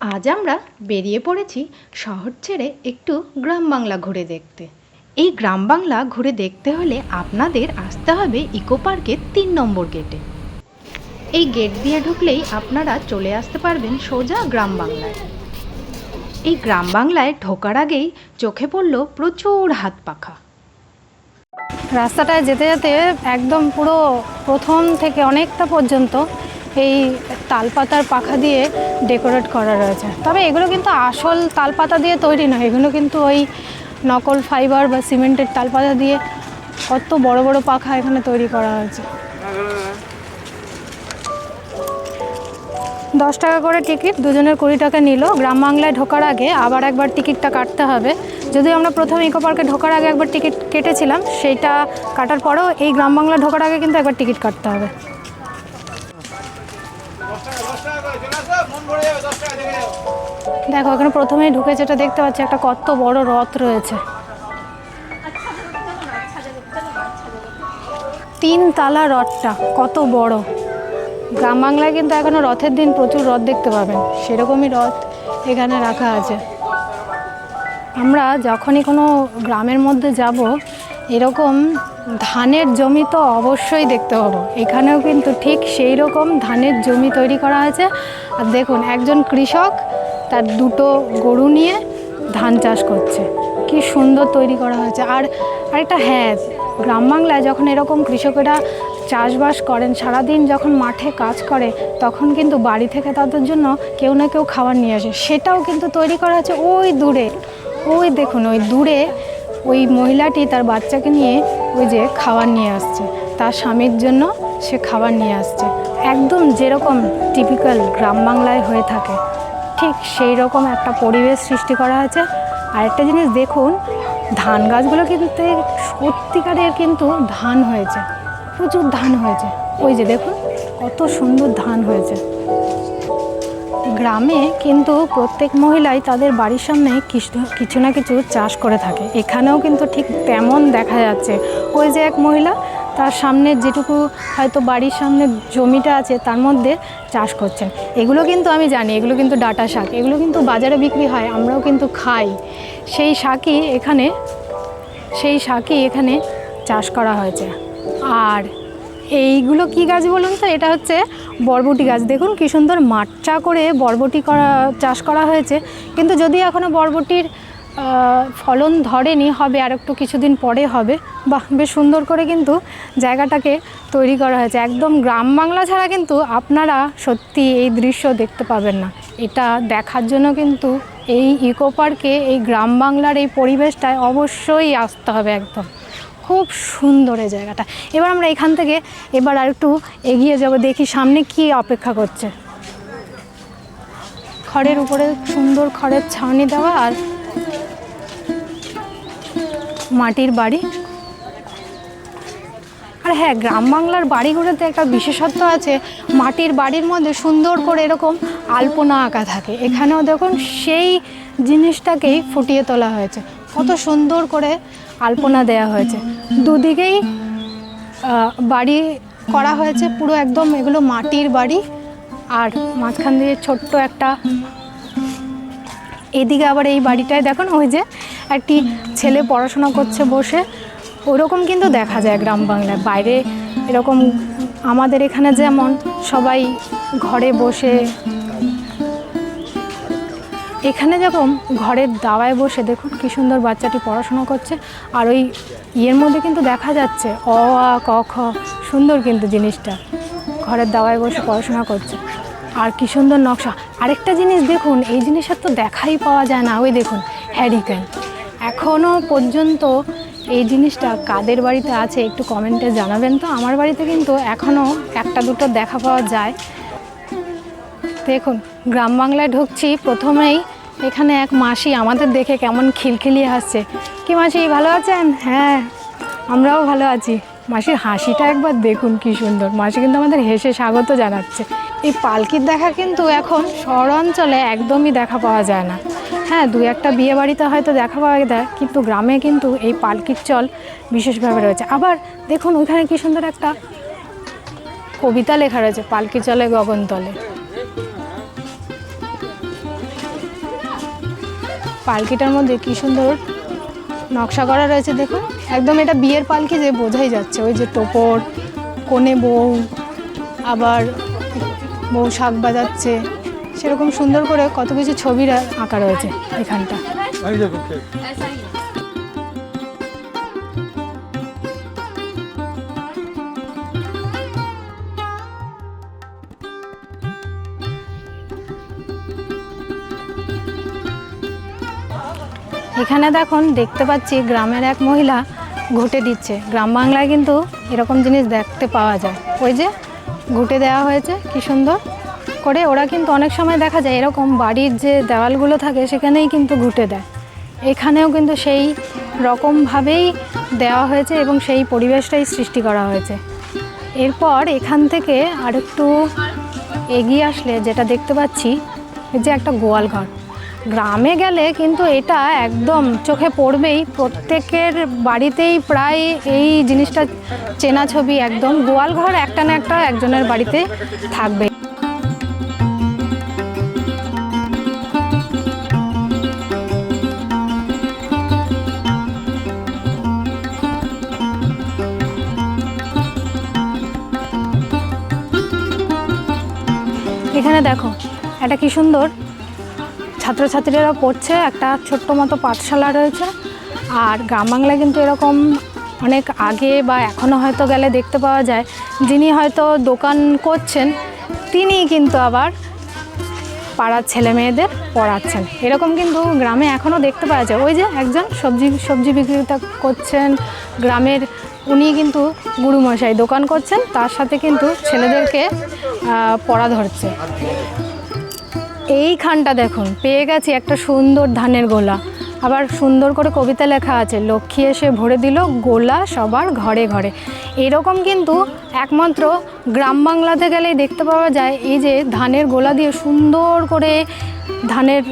আজ আমরা বেরিয়ে পড়েছি শহর ছেড়ে একটু গ্রাম বাংলা ঘুরে দেখতে। এই গ্রাম বাংলা ঘুরে দেখতে হলে আপনাদের আসতে হবে ইকো পার্কের তিন নম্বর গেটে। এই গেট দিয়ে ঢুকলেই আপনারা চলে আসতে পারবেন সোজা গ্রাম বাংলায়। এই গ্রাম বাংলায় ঢোকার আগেই চোখে পড়ল প্রচুর হাত পাখা। রাস্তাটায় যেতে যেতে একদম পুরো প্রথম থেকে অনেকটা পর্যন্ত এই তালপাতার পাখা দিয়ে ডেকোরেট করা রয়েছে। তবে এগুলো কিন্তু আসল তালপাতা দিয়ে তৈরি নয়, এগুলো কিন্তু ওই নকল ফাইবার বা সিমেন্টের তালপাতা দিয়ে কত বড় বড় পাখা এখানে তৈরি করা হয়েছে। দশ টাকা করে টিকিট, দুজনের কুড়ি টাকা নিল। গ্রাম বাংলায় ঢোকার আগে আবার একবার টিকিটটা কাটতে হবে। যদিও আমরা প্রথম ইকো পার্কে ঢোকার আগে একবার টিকিট কেটেছিলাম, সেইটা কাটার পরেও এই গ্রাম বাংলা ঢোকার আগে কিন্তু একবার টিকিট কাটতে হবে। দেখো, এখানে প্রথমেই ঢুকে যেটা দেখতে পাচ্ছি, একটা কত বড় রথ রয়েছে। তিন তালা রথটা, কত বড়। গ্রাম বাংলায় কিন্তু এখনও রথের দিন প্রচুর রথ দেখতে পাবেন। সেরকমই রথ এখানে রাখা আছে। আমরা যখনই কোনো গ্রামের মধ্যে যাব এরকম ধানের জমি তো অবশ্যই দেখতে পাবো এখানেও কিন্তু ঠিক সেই রকম ধানের জমি তৈরি করা হয়েছে। আর দেখুন, একজন কৃষক তার দুটো গরু নিয়ে ধান চাষ করছে। কি সুন্দর তৈরি করা হয়েছে। আর আরেকটা হ্যাঁ গ্রাম বাংলায় যখন এরকম কৃষকেরা চাষবাস করেন, সারাদিন যখন মাঠে কাজ করে, তখন কিন্তু বাড়ি থেকে তাদের জন্য কেউ না কেউ খাবার নিয়ে আসে। সেটাও কিন্তু তৈরি করা আছে ওই দূরে। ওই দেখুন, ওই দূরে ওই মহিলাটি তার বাচ্চাকে নিয়ে ওই যে খাবার নিয়ে আসছে। তার স্বামীর জন্য সে খাবার নিয়ে আসছে। একদম যেরকম টিপিক্যাল গ্রাম বাংলায় হয়ে থাকে, ঠিক সেই রকম একটা পরিবেশ সৃষ্টি করা হয়েছে। আর একটা জিনিস দেখুন, ধান গাছগুলো কিন্তু সত্যিকারের কিন্তু ধান হয়েছে, প্রচুর ধান হয়েছে। ওই যে দেখুন, কত সুন্দর ধান হয়েছে। গ্রামে কিন্তু প্রত্যেক মহিলাই তাদের বাড়ির সামনে কিছু না কিছু চাষ করে থাকে। এখানেও কিন্তু ঠিক তেমন দেখা যাচ্ছে। ওই যে এক মহিলা, তার সামনে যেটুকু হয়তো বাড়ির সামনে জমিটা আছে, তার মধ্যে চাষ করছেন এগুলো কিন্তু আমি জানি, এগুলো কিন্তু ডাটা শাক। এগুলো কিন্তু বাজারে বিক্রি হয়, আমরাও কিন্তু খাই। সেই শাকই এখানে, সেই শাকই এখানে চাষ করা হয়েছে। আর এইগুলো কি গাছ বলুন তো? এটা হচ্ছে বরবটি গাছ। দেখুন কি সুন্দর মাঠচা করে বরবটি করা, চাষ করা হয়েছে। কিন্তু যদি এখনও বরবটির ফলন ধরেনি, হবে আর একটু কিছুদিন পরে হবে। বাহ, বেশ সুন্দর করে কিন্তু জায়গাটাকে তৈরি করা হয়েছে। একদম গ্রাম বাংলা ছাড়া কিন্তু আপনারা সত্যি এই দৃশ্য দেখতে পাবেন না। এটা দেখার জন্য কিন্তু এই ইকো পার্কে, এই গ্রাম বাংলার এই পরিবেশটায় অবশ্যই আসতে হবে একদম। খুব সুন্দর এই জায়গাটা। এবার আমরা এখান থেকে এবার আর একটু এগিয়ে যাব, দেখি সামনে কি অপেক্ষা করছে। খড়ের উপরে সুন্দর খড়ের ছাউনি দেওয়া আর মাটির বাড়ি। আর হ্যাঁ গ্রাম বাংলার বাড়িগুলোতে একটা বিশেষত্ব আছে, মাটির বাড়ির মধ্যে সুন্দর করে এরকম আলপনা আঁকা থাকে। এখানেও দেখুন সেই জিনিসটাকেই ফুটিয়ে তোলা হয়েছে। কত সুন্দর করে আলপনা দেয়া হয়েছে। দুদিকেই বাড়ি করা হয়েছে, পুরো একদম এগুলো মাটির বাড়ি। আর মাঝখান দিয়ে ছোট্ট একটা, এদিকে আবার এই বাড়িটায় দেখুন, ওই যে একটি ছেলে পড়াশোনা করছে বসে। ওরকম কিন্তু দেখা যায় গ্রাম বাংলায়। বাইরে এরকম, আমাদের এখানে যেমন সবাই ঘরে বসে এখানে যেরকম ঘরের দাওয়ায় বসে দেখুন কি সুন্দর বাচ্চাটি পড়াশোনা করছে, আর ওই ইয়ের মধ্যে কিন্তু দেখা যাচ্ছে অ, আ, ক, খ, সুন্দর কিন্তু জিনিসটা। ঘরের দাওয়ায় বসে পড়াশোনা করছে। আর কি সুন্দর নকশা। আরেকটা জিনিস দেখুন, এই জিনিসের তো দেখাই পাওয়া যায় না। ওই দেখুন, হ্যারিকেন। এখনও পর্যন্ত এই জিনিসটা কাদের বাড়িতে আছে একটু কমেন্টে জানাবেন তো। আমার বাড়িতে কিন্তু এখনও একটা দুটো দেখা পাওয়া যায়। দেখুন, গ্রাম বাংলায় ঢুকছি। প্রথমেই এখানে এক মাসি আমাদের দেখে কেমন খিলখিলিয়ে হাসছে। কি মাসি, ভালো আছেন? হ্যাঁ আমরাও ভালো আছি। মাসির হাসিটা একবার দেখুন কি সুন্দর। মাসি কিন্তু আমাদের হেসে স্বাগত জানাচ্ছে। এই পালকির দেখা কিন্তু এখন শহর অঞ্চলে একদমই দেখা পাওয়া যায় না। হ্যাঁ দু একটা বিয়ে বাড়িতে হয়তো দেখা পাওয়া যায়, কিন্তু গ্রামে কিন্তু এই পালকির চল বিশেষভাবে রয়েছে। আবার দেখুন ওইখানে কি সুন্দর একটা কবিতা লেখা রয়েছে পালকি চলে গগন পালকিটার মধ্যে কি সুন্দর নকশা করা রয়েছে দেখুন। একদম এটা বিয়ের পালকি যে বোঝাই যাচ্ছে, ওই যে টোপর, কোণে বউ, আবার বউ শাক বাজাচ্ছে, সেরকম সুন্দর করে কত কিছু ছবিরা আঁকা রয়েছে এখানটা। এখানে দেখুন, দেখতে পাচ্ছি গ্রামের এক মহিলা ঘুটে দিচ্ছে। গ্রাম বাংলায় কিন্তু এরকম জিনিস দেখতে পাওয়া যায়। ওই যে ঘুটে দেওয়া হয়েছে, কি সুন্দর করে। ওরা কিন্তু অনেক সময় দেখা যায় এরকম বাড়ির যে দেওয়ালগুলো থাকে, সেখানেই কিন্তু ঘুটে দেয়। এখানেও কিন্তু সেই রকমভাবেই দেওয়া হয়েছে এবং সেই পরিবেশটাই সৃষ্টি করা হয়েছে। এরপর এখান থেকে আরেকটু এগিয়ে আসলে যেটা দেখতে পাচ্ছি যে একটা গোয়াল ঘর গ্রামে গেলে কিন্তু এটা একদম চোখে পড়বেই। প্রত্যেকের বাড়িতেই প্রায় এই জিনিসটা চেনা ছবি একদম। গোয়াল ঘর একটা না একটা একজনের বাড়িতে থাকবে। এখানে দেখো, এটা কি সুন্দর? ছাত্রছাত্রীরা পড়ছে, একটা ছোট্ট মতো পাঠশালা রয়েছে। আর গ্রাম বাংলায় কিন্তু এরকম অনেক আগে বা এখনও হয়তো গেলে দেখতে পাওয়া যায়, যিনি হয়তো দোকান করছেন, তিনি কিন্তু আবার পাড়ার ছেলে মেয়েদের পড়াচ্ছেন। এরকম কিন্তু গ্রামে এখনও দেখতে পাওয়া যায়। ওই যে একজন সবজি সবজি বিক্রেতা করছেন, গ্রামের উনি কিন্তু গুরুমশাই দোকান করছেন, তার সাথে কিন্তু ছেলেদেরকে পড়া ধরছে। এইখানটা দেখুন, পেয়ে গেছি একটা সুন্দর ধানের গোলা। আবার সুন্দর করে কবিতা লেখা আছে, লক্ষ্মী এসে ভরে দিল গোলা সবার ঘরে ঘরে। এরকম কিন্তু একমাত্র গ্রাম বাংলাতে গেলেই দেখতে পাওয়া যায়, এই যে ধানের গোলা দিয়ে সুন্দর করে ধানের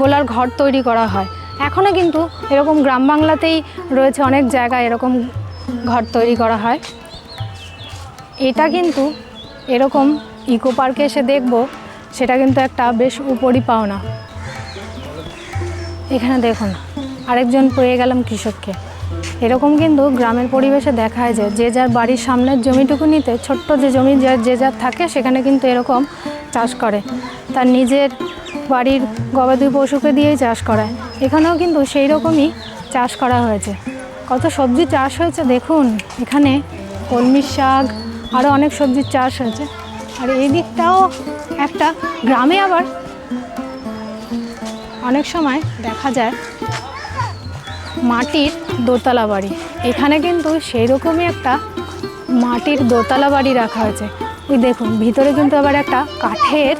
গোলার ঘর তৈরি করা হয়। এখনও কিন্তু এরকম গ্রাম বাংলাতেই রয়েছে অনেক জায়গায় এরকম ঘর তৈরি করা হয়। এটা কিন্তু এরকম ইকো পার্কে এসে দেখব। সেটা কিন্তু একটা বেশ উপরই পাওনা। এখানে দেখুন, আরেকজন পেয়ে গেলাম কৃষককে। এরকম কিন্তু গ্রামের পরিবেশে দেখা যায় যে যে যার বাড়ির সামনের জমিটুকু নিতে ছোট্ট যে জমি যার যে যার থাকে, সেখানে কিন্তু এরকম চাষ করে। তার নিজের বাড়ির গবাদি পশুকে দিয়েই চাষ করায়। এখানেও কিন্তু সেই রকমই চাষ করা হয়েছে। কত সবজি চাষ হয়েছে দেখুন, এখানে কলমির শাক আরও অনেক সবজির চাষ হয়েছে। আর এই দিকটাও একটা গ্রামে আবার অনেক সময় দেখা যায় মাটির দোতলা বাড়ি। এখানে কিন্তু সেই রকমই একটা মাটির দোতলা বাড়ি রাখা হয়েছে। ওই দেখুন, ভিতরে কিন্তু আবার একটা কাঠের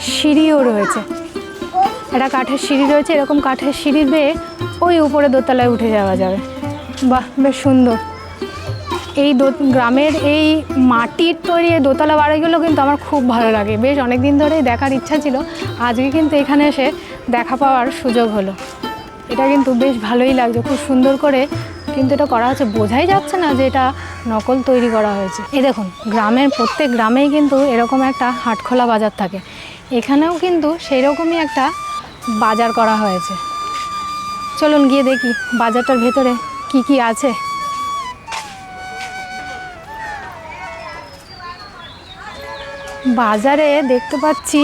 সিঁড়িও রয়েছে। একটা কাঠের সিঁড়ি রয়েছে, এরকম কাঠের সিঁড়ি বেয়ে ওই উপরে দোতলায় উঠে যাওয়া যাবে। বাহ, বেশ সুন্দর। এই গ্রামের এই মাটির তৈরি এই দোতলা বাড়িগুলো কিন্তু আমার খুব ভালো লাগে। বেশ অনেক দিন ধরেই দেখার ইচ্ছা ছিল। আজকে কিন্তু এখানে এসে দেখা পাওয়ার সুযোগ হলো। এটা কিন্তু বেশ ভালোই লাগছে, খুব সুন্দর করে কিন্তু এটা করা হচ্ছে। বোঝাই যাচ্ছে না যে এটা নকল তৈরি করা হয়েছে। এই দেখুন, গ্রামের প্রত্যেক গ্রামেই কিন্তু এরকম একটা হাটখোলা বাজার থাকে। এখানেও কিন্তু সেই রকমই একটা বাজার করা হয়েছে। চলুন গিয়ে দেখি বাজারটার ভেতরে কি কি আছে। বাজারে দেখতে পাচ্ছি।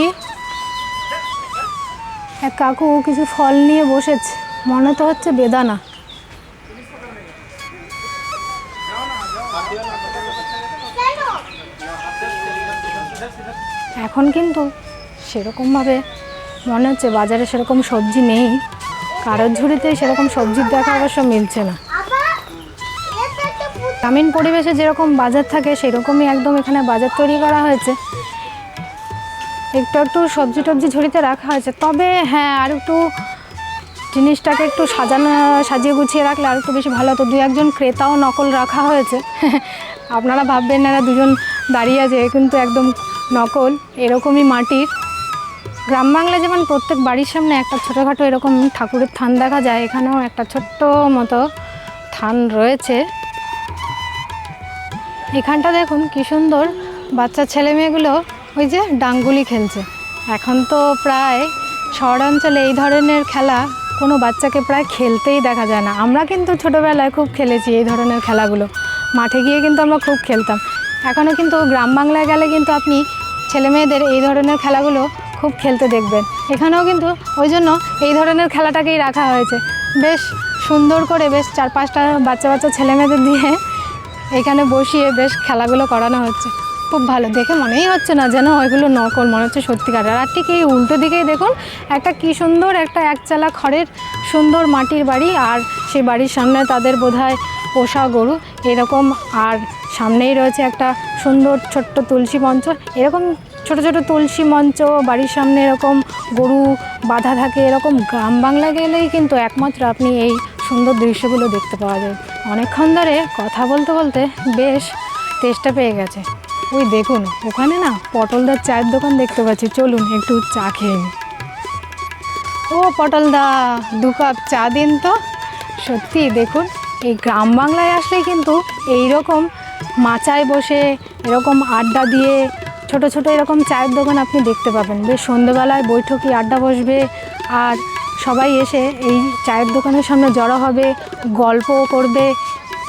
এক কাকু কিছু ফল নিয়ে বসেছে। মনে তো হচ্ছে বেদানা। এখন কিন্তু সেরকমভাবে মনে হচ্ছে বাজারে সেরকম সবজি নেই। কারোর ঝুড়িতে সেরকম সবজির দেখা অবশ্য মিলছে না। গ্রামীণ পরিবেশে যেরকম বাজার থাকে, সেরকমই একদম এখানে বাজার তৈরি করা হয়েছে। একটু একটু সবজি টবজি ঝুড়িতে রাখা হয়েছে তবে হ্যাঁ আর একটু জিনিসটাকে একটু সাজানো, সাজিয়ে গুছিয়ে রাখলে আর একটু বেশি ভালো হতো। দু একজন ক্রেতাও নকল রাখা হয়েছে। আপনারা ভাববেন না দুজন দাঁড়িয়ে আছে কিন্তু একদম নকল, এরকমই মাটির। গ্রাম বাংলায় যেমন প্রত্যেক বাড়ির সামনে একটা ছোটোখাটো এরকম ঠাকুরের থান দেখা যায়, এখানেও একটা ছোট্ট মতো থান রয়েছে। এখানটা দেখুন, কি সুন্দর। বাচ্চা ছেলে মেয়েগুলো ওই যে ডাঙ্গুলি খেলছে। এখন তো প্রায় শহরাঞ্চলে এই ধরনের খেলা কোনো বাচ্চাকে প্রায় খেলতেই দেখা যায় না। আমরা কিন্তু ছোটোবেলায় খুব খেলেছি এই ধরনের খেলাগুলো। মাঠে গিয়ে কিন্তু আমরা খুব খেলতাম। এখনও কিন্তু গ্রাম বাংলায় গেলে কিন্তু আপনি ছেলে মেয়েদের এই ধরনের খেলাগুলো খুব খেলতে দেখবেন। এখানেও কিন্তু ওই জন্য এই ধরনের খেলাটাকেই রাখা হয়েছে। বেশ সুন্দর করে বেশ চার পাঁচটা বাচ্চা বাচ্চা ছেলে মেয়েদের দিয়ে এখানে বসিয়ে বেশ খেলাগুলো করানো হচ্ছে। খুব ভালো। দেখে মনেই হচ্ছে না যেন ওইগুলো নকল, মনে হচ্ছে সত্যিকারের আর ঠিক এই উল্টো দিকেই দেখুন, একটা কি সুন্দর একটা একচালা খড়ের সুন্দর মাটির বাড়ি, আর সেই বাড়ির সামনে তাদের বোধহয় পোষা গরু। এরকম আর সামনেই রয়েছে একটা সুন্দর ছোট্ট তুলসী মঞ্চ। এরকম ছোট ছোট তুলসী মঞ্চ, বাড়ির সামনে এরকম গরু বাঁধা থাকে, এরকম গ্রাম বাংলা গেলেই কিন্তু একমাত্র আপনি এই সুন্দর দৃশ্যগুলো দেখতে পাওয়া যায়। অনেকক্ষণ ধরে কথা বলতে বলতে বেশ তেষ্টা পেয়ে গেছে। ওই দেখুন, ওখানে না পটলদার চায়ের দোকান দেখতে পাচ্ছি। চলুন, একটু চা খেয়ে নিই। ও পটলদা, দু কাপ চা দিন তো। সত্যি, দেখুন, এই গ্রাম বাংলায় আসলে কিন্তু এই রকম মাচায় বসে, এরকম আড্ডা দিয়ে, ছোট ছোট এরকম চায়ের দোকান আপনি দেখতে পাবেন। বেশ সন্ধেবেলায় বৈঠকি আড্ডা বসবে, আর সবাই এসে এই চায়ের দোকানের সামনে জড়ো হবে, গল্পও করবে।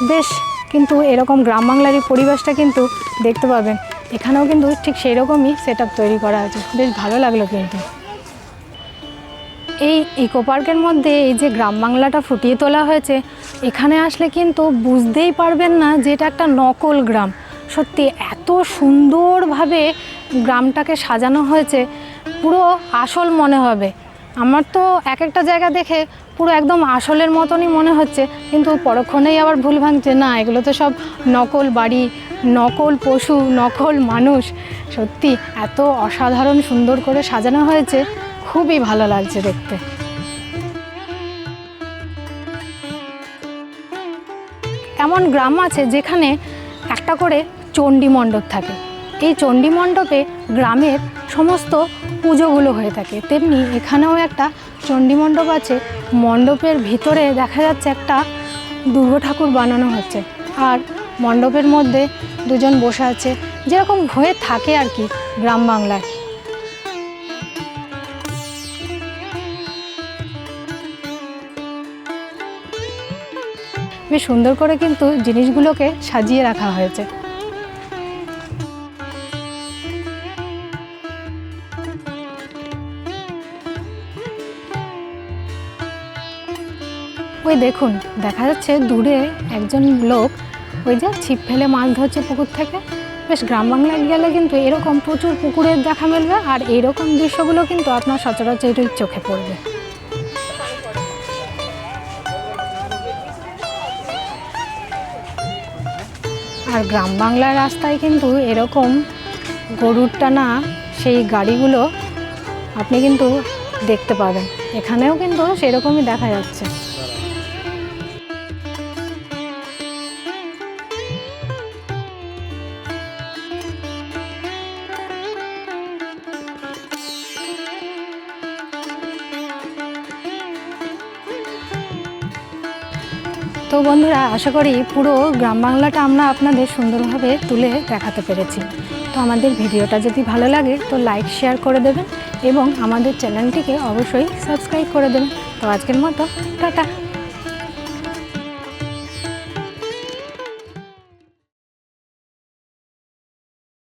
বেশ কিন্তু এরকম গ্রাম বাংলার এই পরিবেশটা কিন্তু দেখতে পাবেন। এখানেও কিন্তু ঠিক সেই রকমই সেট তৈরি করা আছে। বেশ ভালো লাগল কিন্তু। এই ইকো পার্কের মধ্যে এই যে গ্রাম বাংলাটা ফুটিয়ে তোলা হয়েছে, এখানে আসলে কিন্তু বুঝতেই পারবেন না যে এটা একটা নকল গ্রাম। সত্যি এত সুন্দরভাবে গ্রামটাকে সাজানো হয়েছে, পুরো আসল মনে হবে। আমার তো এক একটা জায়গা দেখে পুরো একদম আসলের মতনই মনে হচ্ছে, কিন্তু পরক্ষণেই আবার ভুল ভাঙছে। না, এগুলো তো সব নকল বাড়ি, নকল পশু, নকল মানুষ। সত্যি, এত অসাধারণ সুন্দর করে সাজানো হয়েছে, খুবই ভালো লাগছে দেখতে। এমন গ্রাম আছে যেখানে একটা করে চণ্ডী মণ্ডপ থাকে। এই চণ্ডী মণ্ডপে গ্রামের সমস্ত পুজোগুলো হয়ে থাকে। তেমনি এখানেও একটা চণ্ডী মণ্ডপ আছে। মণ্ডপের ভিতরে দেখা যাচ্ছে একটা দুর্গা ঠাকুর বানানো হচ্ছে। আর মণ্ডপের মধ্যে দুজন বসে আছে। যেরকম হয়ে থাকে আর কি গ্রাম বাংলায়। বেশ সুন্দর করে কিন্তু জিনিসগুলোকে সাজিয়ে রাখা হয়েছে। ওই দেখুন, দেখা যাচ্ছে দূরে একজন লোক ওই যে ছিপ ফেলে মাছ ধরছে পুকুর থেকে। বেশ, গ্রাম বাংলায় গেলে কিন্তু এরকম প্রচুর পুকুরের দেখা মিলবে আর এইরকম দৃশ্যগুলো কিন্তু আপনার সচরাচর চোখে পড়বে। আর গ্রাম বাংলার রাস্তায় কিন্তু এরকম গরুর টানা সেই গাড়িগুলো আপনি কিন্তু দেখতে পাবেন। এখানেও কিন্তু সেরকমই দেখা যাচ্ছে। তো বন্ধুরা, আশা করি পুরো গ্রাম বাংলাটা আমরা আপনাদের সুন্দরভাবে তুলে দেখাতে পেরেছি। তো আমাদের ভিডিওটা যদি ভালো লাগে, তো লাইক, শেয়ার করে দেবেন এবং আমাদের চ্যানেলটিকে অবশ্যই সাবস্ক্রাইব করে দেবেন। তো আজকের মতো, টাটা।